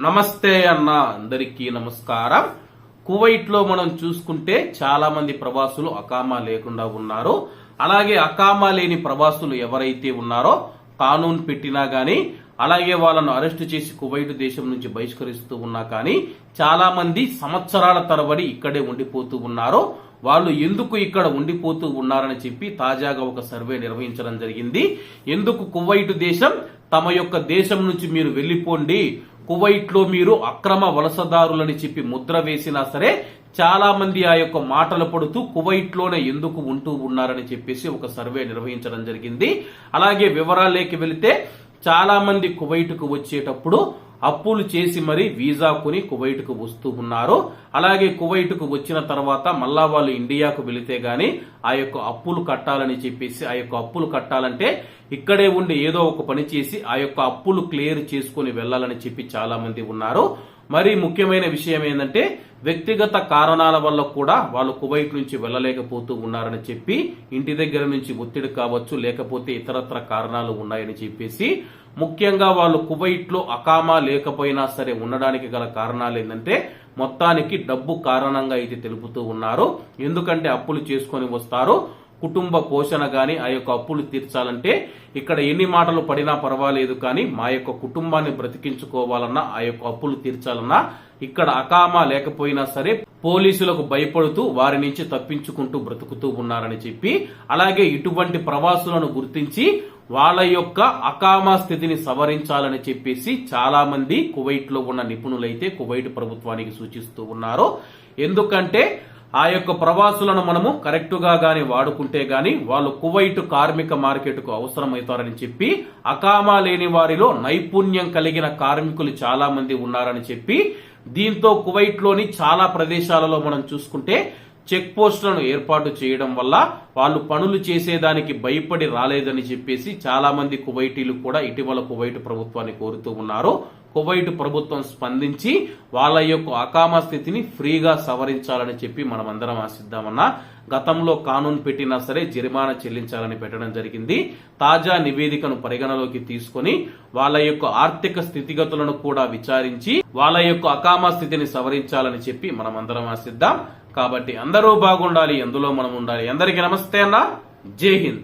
నమస్తే అన్న అందరికీ నమస్కారం. కువైట్లో మనం చూసుకుంటే చాలా మంది ప్రవాసులు అకామా లేకుండా ఉన్నారు. అలాగే అకామా లేని ప్రవాసులు ఎవరైతే ఉన్నారో కానూన్ పెట్టినా గానీ అలాగే వాళ్ళను అరెస్టు చేసి కువైట్ దేశం నుంచి బహిష్కరిస్తూ ఉన్నా కానీ చాలా మంది సంవత్సరాల తరబడి ఇక్కడే ఉండిపోతూ ఉన్నారు. వాళ్ళు ఎందుకు ఇక్కడ ఉండిపోతూ ఉన్నారని చెప్పి తాజాగా ఒక సర్వే నిర్వహించడం జరిగింది. ఎందుకు కువైట్ దేశం తమ యొక్క దేశం నుంచి మీరు వెళ్ళిపోండి కువైట్లో మీరు అక్రమ వలసదారులని చెప్పి ముద్ర వేసినా సరే చాలా మంది ఆ యొక్క మాటలు పడుతూ కువైట్లోనే ఎందుకు ఉంటూ ఉన్నారని చెప్పేసి ఒక సర్వే నిర్వహించడం జరిగింది. అలాగే వివరాలేకి వెళితే చాలా మంది కువైట్కు వచ్చేటప్పుడు అప్పులు చేసి మరి వీసా కొని కువైట్కు వస్తూ ఉన్నారు అలాగే కువైట్కు వచ్చిన తర్వాత మళ్ళా వాళ్ళు ఇండియాకు వెళితే గాని ఆ యొక్క అప్పులు కట్టాలని చెప్పేసి ఆ యొక్క అప్పులు కట్టాలంటే ఇక్కడే ఉండి ఏదో ఒక పని చేసి ఆ యొక్క అప్పులు క్లియర్ చేసుకుని వెళ్ళాలని చెప్పి చాలా మంది ఉన్నారు. మరి ముఖ్యమైన విషయం ఏంటంటే వ్యక్తిగత కారణాల వల్ల కూడా వాళ్ళు కువైట్ నుంచి వెళ్ళలేకపోతూ ఉన్నారని చెప్పి ఇంటి దగ్గర నుంచి ఒత్తిడి కావచ్చు లేకపోతే ఇతరత్ర కారణాలు ఉన్నాయని చెప్పేసి ముఖ్యంగా వాళ్ళు కువైట్లో అకామా లేకపోయినా సరే ఉండడానికి గల కారణాలు ఏంటంటే మొత్తానికి డబ్బు కారణంగా ఇది తెలుపుతూ ఉన్నారు. ఎందుకంటే అప్పులు చేసుకొని వస్తారు. కుటుంబ పోషణ కానీ ఆ యొక్క అప్పులు తీర్చాలంటే ఇక్కడ ఎన్ని మాటలు పడినా పర్వాలేదు కానీ మా యొక్క కుటుంబాన్ని బ్రతికించుకోవాలన్నా ఆ యొక్క అప్పులు తీర్చాలన్నా ఇక్కడ అకామా లేకపోయినా సరే పోలీసులకు భయపడుతూ వారి నుంచి తప్పించుకుంటూ బ్రతుకుతూ ఉన్నారని చెప్పి అలాగే ఇటువంటి ప్రవాసులను గుర్తించి వాళ్ళ యొక్క అకామా స్థితిని సవరించాలని చెప్పేసి చాలా మంది కువైట్లో ఉన్న నిపుణులైతే కువైట్ ప్రభుత్వానికి సూచిస్తూ ఉన్నారు. ఎందుకంటే ఆ యొక్క ప్రవాసులను మనము కరెక్టుగా గాని వాడుకుంటే గాని వాళ్ళు కువైట్ కార్మిక మార్కెట్కు అవసరమవుతారని చెప్పి అకామా లేని వారిలో నైపుణ్యం కలిగిన కార్మికులు చాలా మంది ఉన్నారని చెప్పి దీంతో కువైట్లోని చాలా ప్రదేశాలలో మనం చూసుకుంటే చెక్ పోస్టులను ఏర్పాటు చేయడం వల్ల వాళ్ళు పనులు చేసేదానికి భయపడి రాలేదని చెప్పేసి చాలా మంది కువైటీలు కూడా ఇటీవల కువైట్ ప్రభుత్వాన్ని కోరుతూ ఉన్నారు. కువైట్ ప్రభుత్వం స్పందించి వాళ్ళ యొక్క అకామా స్థితిని ఫ్రీగా సవరించాలని చెప్పి మనం అందరం ఆశిద్దామన్నా గతంలో కానూన్ పెట్టినా సరే జరిమానా చెల్లించాలని పెట్టడం జరిగింది. తాజా నివేదికను పరిగణలోకి తీసుకొని వాళ్ళ యొక్క ఆర్థిక స్థితిగతులను కూడా విచారించి వాళ్ళ యొక్క అకామా స్థితిని సవరించాలని చెప్పి మనం అందరం ఆశిద్దాం. కాబట్టి అందరూ బాగుండాలి ఎందులో మనం ఉండాలి. అందరికీ నమస్తే అన్న. జై హింద్.